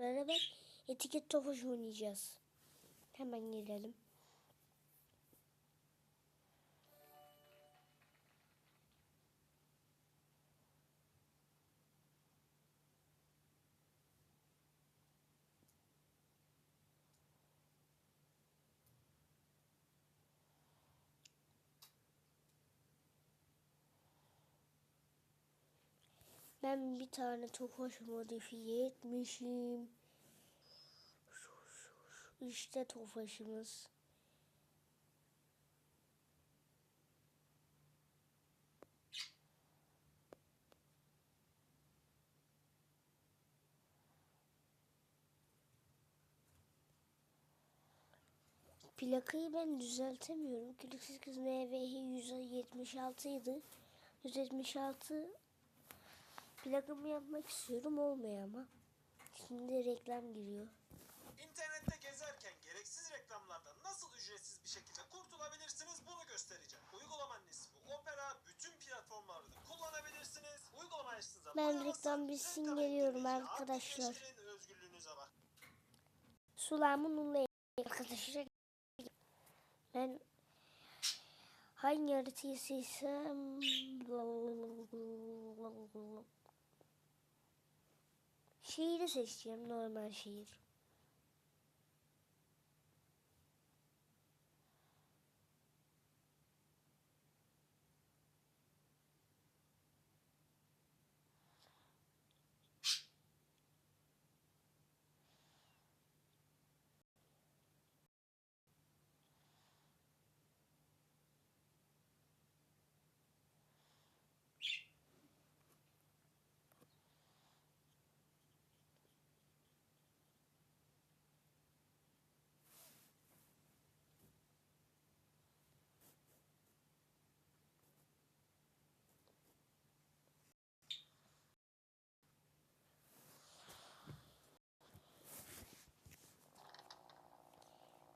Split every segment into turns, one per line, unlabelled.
beraber etiket tofaş oynayacağız. Hemen girelim. Ben bir tane tofaş modifiye etmişim. İşte tofaşımız. Plakayı ben düzeltemiyorum. Kliksiz kız NVH 176 idi. 176 plakamı yapmak istiyorum olmuyor ama. Şimdi reklam giriyor.
İnternette gezerken gereksiz reklamlardan nasıl ücretsiz bir şekilde kurtulabilirsiniz bunu göstereceğim. Uygulamanın ismi Opera. Bütün platformlarda kullanabilirsiniz. Uygulama açtığınızda
Ben reklam bitsin geliyorum arkadaşlar.
özgürlüğünüze bak.
Sulamın unlu arkadaşlar. Ben hangi haritayı seçsem şehri seçeceğim normal şehir.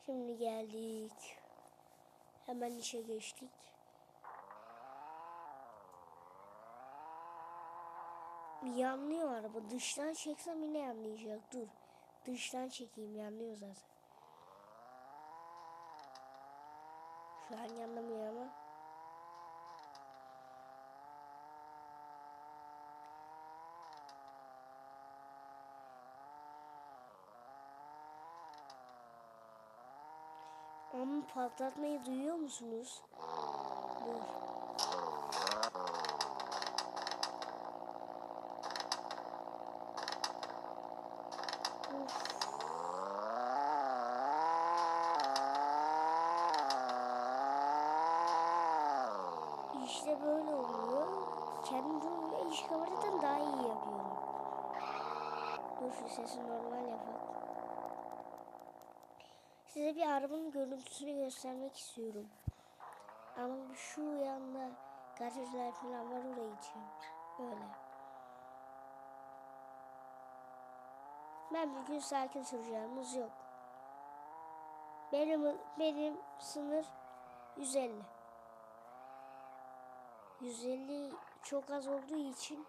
Şimdi geldik. Hemen işe geçtik. Yanlıyor araba. Dıştan çeksem yine yanlayacak. Dur. Dıştan çekeyim yanlıyor zaten. Şu an yanlamıyor ama. Ama patlatmayı duyuyor musunuz? Dur. İşte böyle oluyor. Durmuyor. İş kameradan daha iyi yapıyorum. Dur şu sesi normal yapalım. Size bir arabanın görüntüsünü göstermek istiyorum. Ama şu yanda garajlar falan var oraya gideceğim. Böyle. Ben bir gün sakin süreceğim. Muz yok. Benim benim sınır 150. 150 çok az olduğu için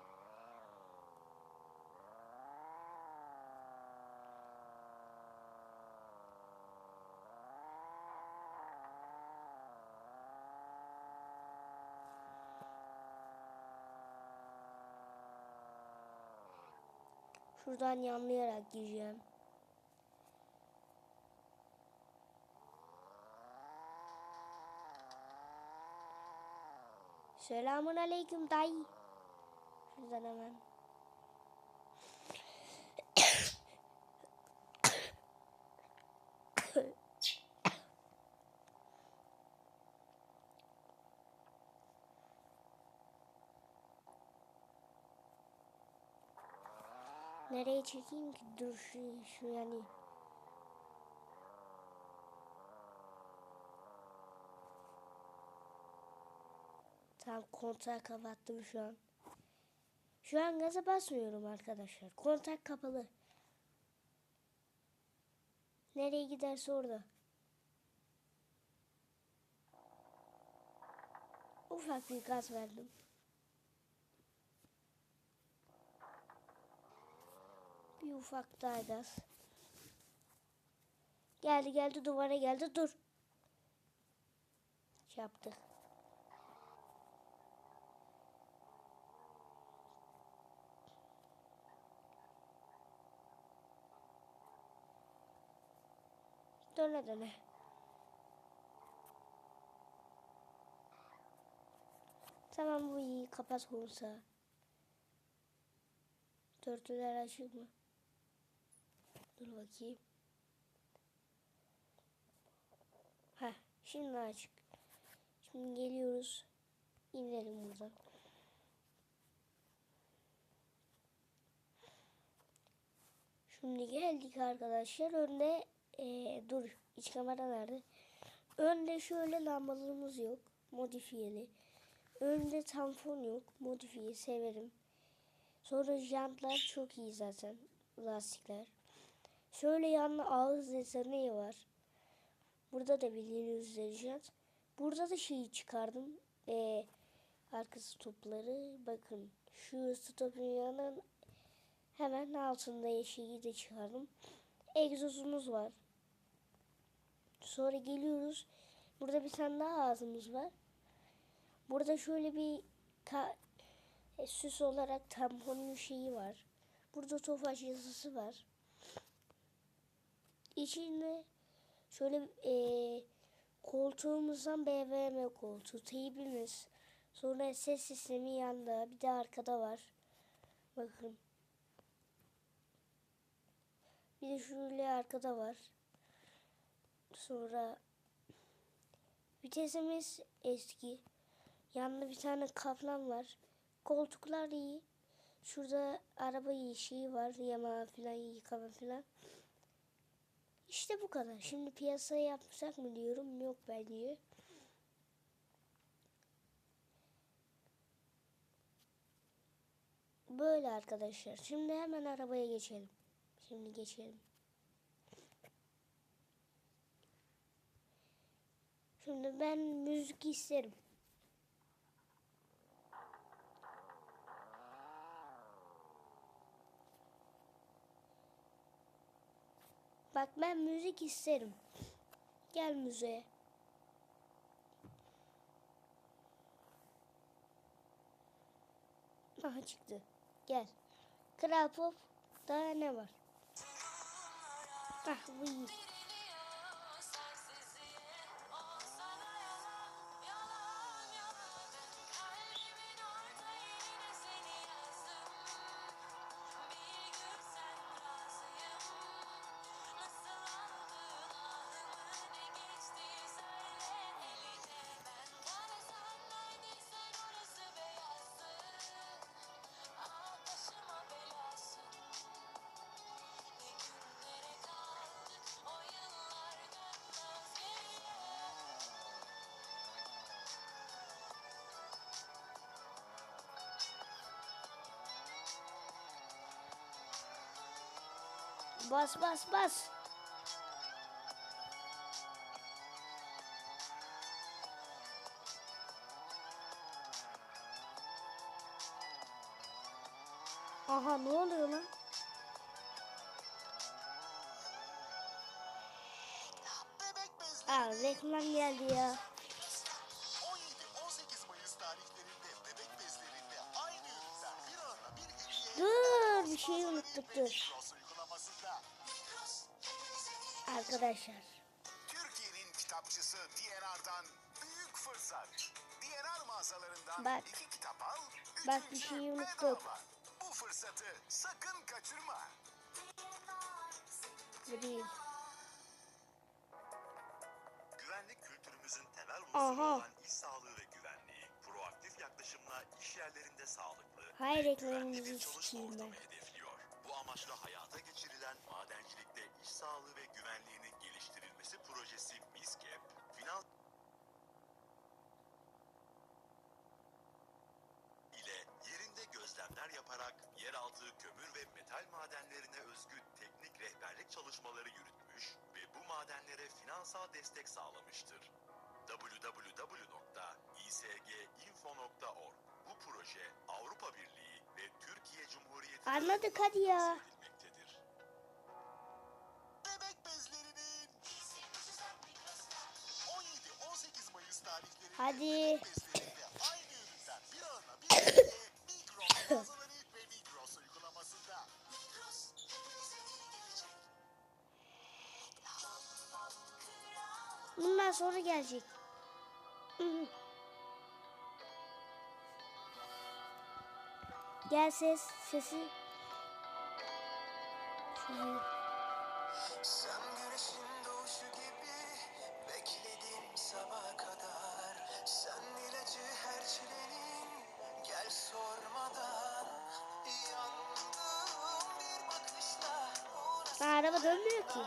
şuradan yanlayarak gireceğim. Selamun aleyküm dayı. Şuradan hemen. Nereye çekeyim ki? Dur şu, şu yani. Tamam kontağı kapattım şu an. Şu an gaza basmıyorum arkadaşlar. Kontak kapalı. Nereye giderse orada. Ufak bir gaz verdim. Bir ufak daha gaz. Geldi geldi duvara geldi dur. Yaptık. Döne döne. Tamam bu iyi. Kapat konsa. Dörtlüler açık mı? Dur bakayım. Ha, şimdi açık. Şimdi geliyoruz. İnelim buradan. Şimdi geldik arkadaşlar. Önde eee, dur iç kamera nerede? Önde şöyle lambalarımız yok. Modifiyeli. Önde tampon yok. Modifiye severim. Sonra jantlar çok iyi zaten. Lastikler. Şöyle yanlı ağız deseni var. Burada da bildiğiniz jant. Burada da şeyi çıkardım. Ee, arka stopları. Bakın şu stopun yanının hemen altında şeyi de çıkardım. Egzozumuz var. Sonra geliyoruz. Burada bir tane daha ağzımız var. Burada şöyle bir ka- e, süs olarak tamponun şeyi var. Burada tofaş yazısı var. İçinde şöyle e, koltuğumuzdan BVM koltuğu, teybimiz. Sonra ses sistemi yanda, bir de arkada var. Bakın. Bir de şöyle arkada var. Sonra vitesimiz eski. Yanında bir tane kaplan var. Koltuklar iyi. Şurada araba şeyi var. Yama falan yıkama falan. İşte bu kadar. Şimdi piyasaya yapsak mı diyorum. Yok bence. Böyle arkadaşlar. Şimdi hemen arabaya geçelim. Şimdi geçelim. Şimdi ben müzik isterim. Bak ben müzik isterim. Gel müzeye. Aha çıktı. Gel. Kral Pop daha ne var? Ah bu iyi. Bas bas bas. Aha ne oluyor lan? Aa reklam geldi ya.
17-18 Mayıs tarihlerinde bebek bezlerinde aynı ürünler bir arada bir hediye.
Dur bir şey unuttuk dur. Arkadaşlar.
Türkiye'nin kitapçısı DNR'dan büyük fırsat. DNR mağazalarından
Bak.
iki kitap al,
Bak bir şey unuttuk.
Bu fırsatı sakın kaçırma.
Değil.
Güvenlik kültürümüzün temel unsuru olan iş sağlığı ve güvenliği, proaktif yaklaşımla iş yerlerinde sağlıklı
Hay
ve güvenli bir çalışma ortamı hedefliyor. Bu amaçla hayata geçirilen madencilikte iş sağlığı ve güvenliğinin geliştirilmesi projesi MISCAP, finans ile yerinde gözlemler yaparak yeraltı kömür ve metal madenlerine özgü teknik rehberlik çalışmaları yürütmüş ve bu madenlere finansal destek sağlamıştır. www.isginfo.org Bu proje Avrupa Birliği ve Türkiye Cumhuriyeti
Anladık hadi ya.
Uygulamasında.
Bundan sonra gelecek. Gel ses sesi. Şöyle.
Sen güneşin doğuşu gibi bekledim sabaha kadar. Sen ilacı her çilenin gel sormadan. Yandım bir bakışla
Aa, araba dönmüyor ki.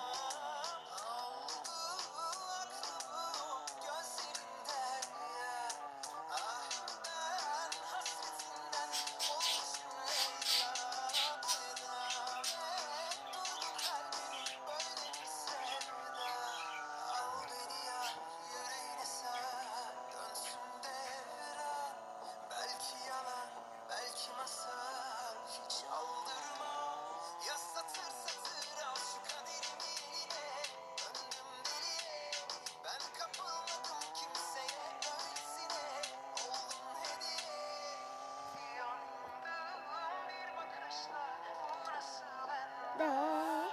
Da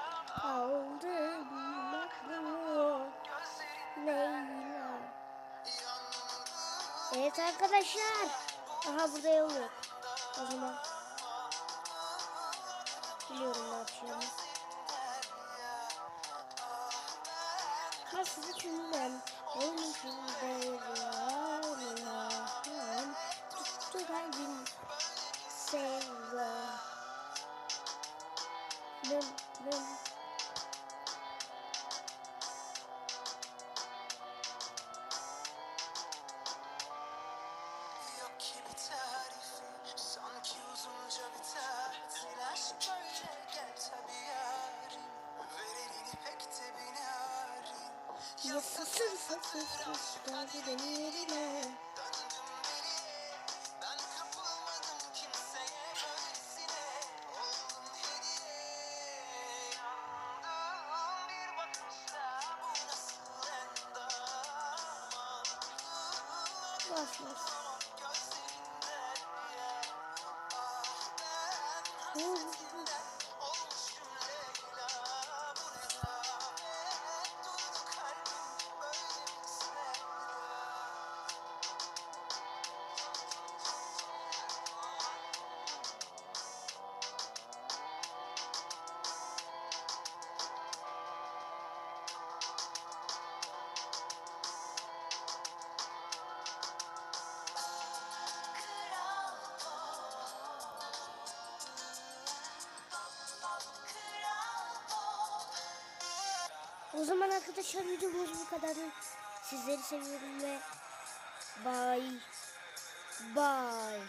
aldım aklımı Leyla. Evet arkadaşlar. Aha burada yol yok. O zaman. Biliyorum ne yapacağımı. Hasretinden olmuşum devran Tuttu kalbim sevda Lım lım
Yok ki bir tarifi Sanki
Bas bas.
Ya
O zaman arkadaşlar videomuz bu kadar. Sizleri seviyorum ve bye. Bye.